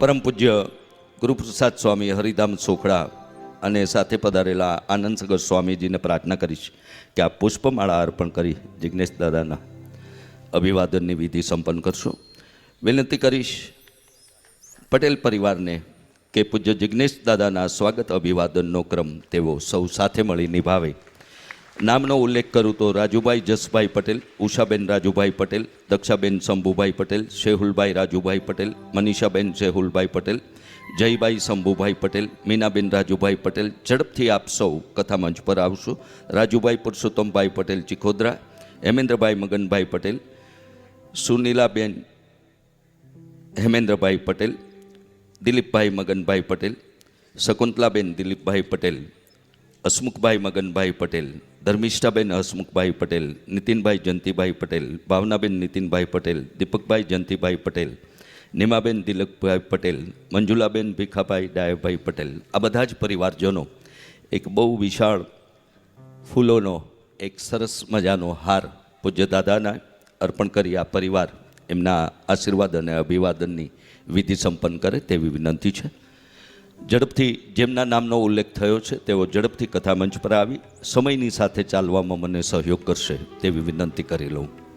પરમ પૂજ્ય ગુરુપ્રસાદ સ્વામી હરિધામ સોખડા અને સાથે પધારેલા આનંદ સગર સ્વામીજીને પ્રાર્થના કરીશ કે આ પુષ્પમાળા અર્પણ કરી જિજ્ઞેશ દાદાના અભિવાદનની વિધિ સંપન્ન કરશો. વિનંતી કરીશ પટેલ પરિવારને કે પૂજ્ય જિજ્ઞેશ દાદાના સ્વાગત અભિવાદનનો ક્રમ તેઓ સૌ સાથે મળી નિભાવે. નામનો ઉલ્લેખ કરું તો રાજુભાઈ જસભાઈ પટેલ, ઉષાબેન રાજુભાઈ પટેલ, દક્ષાબેન શંભુભાઈ પટેલ, શેહુલભાઈ રાજુભાઈ પટેલ, મનીષાબેન શેહુલભાઈ પટેલ, જયભાઈ શંભુભાઈ પટેલ, મીનાબેન રાજુભાઈ પટેલ ઝડપથી આપ સૌ કથામંચ પર આવશો. રાજુભાઈ પુરુષોત્તમભાઈ પટેલ ચિખોદરા, હેમેન્દ્રભાઈ મગનભાઈ પટેલ, સુનીલાબેન હેમેન્દ્રભાઈ પટેલ, દિલીપભાઈ મગનભાઈ પટેલ, શકુંતલાબેન દિલીપભાઈ પટેલ હસમુખભાઈ મગનભાઈ પટેલ, ધર્મિષ્ઠાબેન હસમુખભાઈ પટેલ, નીતિનભાઈ જયંતિભાઈ પટેલ, ભાવનાબેન નીતિનભાઈ પટેલ, દીપકભાઈ જયંતિભાઈ પટેલ, નિમાબેન તિલકભાઈ પટેલ, મંજુલાબેન ભીખાભાઈ ડાયભાઈ પટેલ, આ બધા જ પરિવારજનો એક બહુ વિશાળ ફૂલોનો, એક સરસ મજાનો હાર પૂજ્ય દાદાના અર્પણ કરી આ પરિવાર એમના આશીર્વાદ અને અભિવાદનની વિધિ સંપન્ન કરે તેવી વિનંતી છે. ઝડપથી જેમના નામનો ઉલ્લેખ થયો છે, તેઓ ઝડપથી કથામંચ પર આવી, સમયની સાથે ચાલવામાં મને સહયોગ કરશે તેવી વિનંતી કરી લઉં.